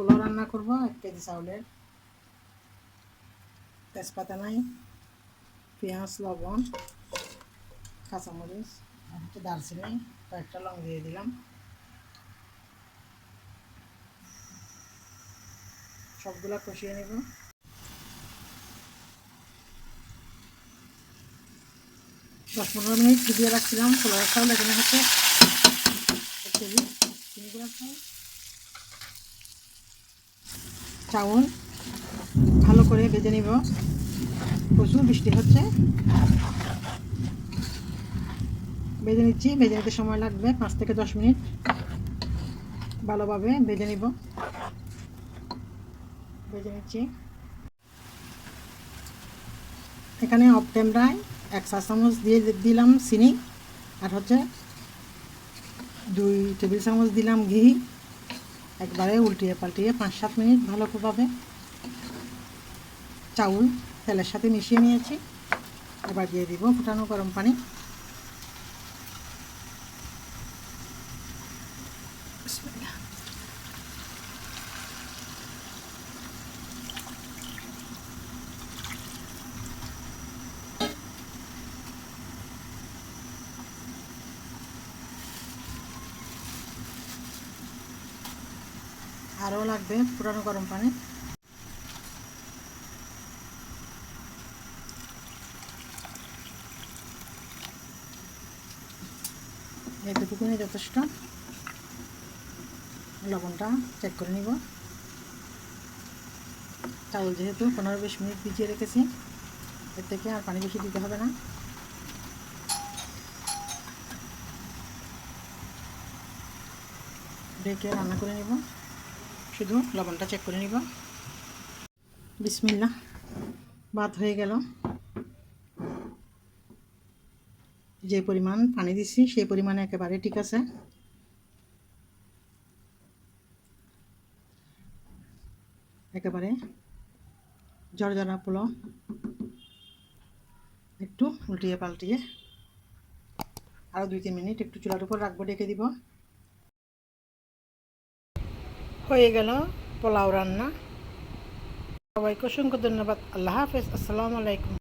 পোলাও রান্না করব, এক কেজি চাউলের। তেজপাতা নাই, পেঁয়াজ, লবণ, কাঁচামরিচ হচ্ছে দারচিনি, কয়েকটা লং দিয়ে দিলাম। সবগুলো কষিয়ে নেব। দশ পনেরো মিনিট ভিজিয়ে রাখছিলাম পোলাও চাউল এখানে হচ্ছে, এক কেজি। চিনি গুঁড়া চাউল। চাউল ভালো করে ভেজে নিব। প্রচুর বৃষ্টি হচ্ছে। ভেজে নিচ্ছি, ভেজে নিতে সময় লাগবে, পাঁচ থেকে দশ মিনিট ভালোভাবে ভেজে নিব। ভেজে নিচ্ছি। এখানে অফ ক্যামেরায় এক চা চামচ দিয়ে দিলাম চিনি, আর হচ্ছে দুই টেবিল চামচ দিলাম ঘি। একবারে উল্টিয়ে পাল্টিয়ে পাঁচ সাত মিনিট ভালোভাবে চাউল তেলের সাথে মিশিয়ে নিয়েছি। এবার দিয়ে দিব ফুটানো গরম পানি। আরও লাগবে ফুটানো গরম পানি। এতটুকুনি যথেষ্ট। লবণটা চেক করে নিব। চাউল যেহেতু পনেরো বিশ মিনিট ভিজিয়ে রেখেছি, এর থেকে আর পানি বেশি দিতে হবে না। ঢেকে রান্না করে নিব। শুধু লবণটা চেক করে নিব। বিসমিল্লা ভাত হয়ে গেল। যে পরিমাণ পানি দিছি, সেই পরিমাণে একেবারে ঠিক আছে। একেবারে জর্জরা পোলাও। একটু উল্টিয়ে পাল্টিয়ে আরও দুই তিন মিনিট একটু চুলার উপর রাখব, ডেকে দিব। হয়ে গেল পোলাও রান্না। সবাইকে অসংখ্য ধন্যবাদ। আল্লাহ হাফেজ। আসসালামু আলাইকুম।